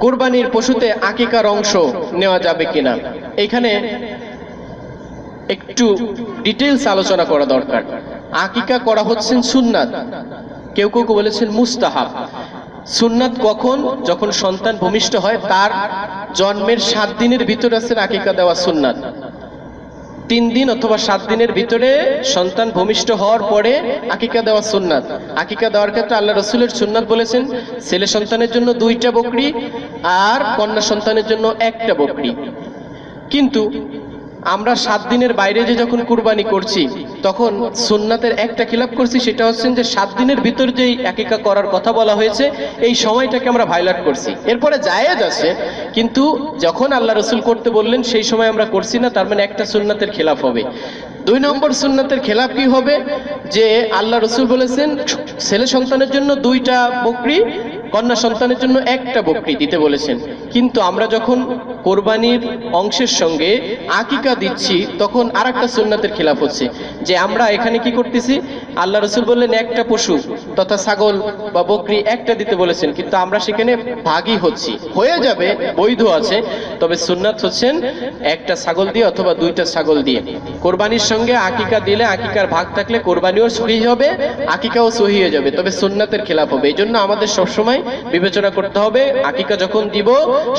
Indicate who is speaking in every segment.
Speaker 1: কোরবানির পশুতে আকিকার অংশ নেওয়া যাবে কিনা? এখানে একটু ডিটেলস আলোচনা করা দরকার। আকিকা করা হচ্ছেন সুন্নাত। কেউ কেউ বলেছেন মুস্তাহাব। সুন্নাত কখন? যখন সন্তান ভূমিষ্ঠ হয়, তার জন্মের সাত দিনের ভিতরে আছেন আকিকা দেওয়া সুন্নাত। তিন দিন অথবা সাত দিনের ভিতরে সন্তান ভূমিষ্ঠ হওয়ার পরে আকিকা দেওয়া সুন্নাত। আকিকা দেওয়ার ক্ষেত্রে আল্লাহ রসুলের সুন্নাত বলেছেন, ছেলে সন্তানের জন্য দুইটা বকরি আর কন্যা সন্তানের জন্য একটা বকরি। কিন্তু আমরা সাত দিনের বাইরে যে যখন কুরবানি করছি, তখন সুন্নাতের একটা খিলাপ করছি, সেটা হচ্ছে যে সাত দিনের ভিতর যেই একিকা করার কথা বলা হয়েছে, এই সময়টাকে আমরা ভাইলাট করছি। এরপরে জায়েজ আছে, কিন্তু যখন আল্লাহ রসুল করতে বললেন, সেই সময় আমরা করছি না, তার মানে একটা সুন্নাতের খেলাফ হবে। দুই নম্বর সুন্নাতের খেলাফ কি হবে? যে আল্লাহ রসুল বলেছেন, ছেলে সন্তানের জন্য দুইটা বকরি কন্যা সন্তানের জন্য একটা বকরি দিতে বলেছেন। কিন্তু আমরা যখন কোরবানির অংশের সঙ্গে আকিকা দিচ্ছি, তখন আর একটা সুন্নাতের খেলাফ হচ্ছে। যে আমরা এখানে কি করতেছি? আল্লাহ রসুল বললেন, একটা পশু। তথা ছাগল বা বকরি একটা দিতে বলেছেন, কিন্তু আমরা সেখানে ভাগই হচ্ছি। হয়ে যাবে, বৈধ আছে, তবে সুন্নাত হচ্ছেন একটা ছাগল দিয়ে অথবা দুইটা ছাগল দিয়ে। কোরবানির সঙ্গে আকিকা দিলে আকিকার ভাগ থাকলে কোরবানিও সহি হবে, আকিকাও সহি হয়ে যাবে, তবে সুন্নাতের খেলাফ হবে। এই জন্য আমাদের সবসময় বিবেচনা করতে হবে, আকিকা যখন দিব,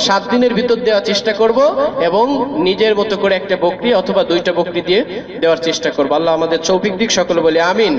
Speaker 1: সাত দিনের ভিতর দেওয়ার চেষ্টা করব এবং নিজের মতো করে একটা বকরি অথবা দুইটা বকরি দিয়ে দেওয়ার চেষ্টা করব। আল্লাহ আমাদের চৌপিক দিক, সকলে বলে আমিন।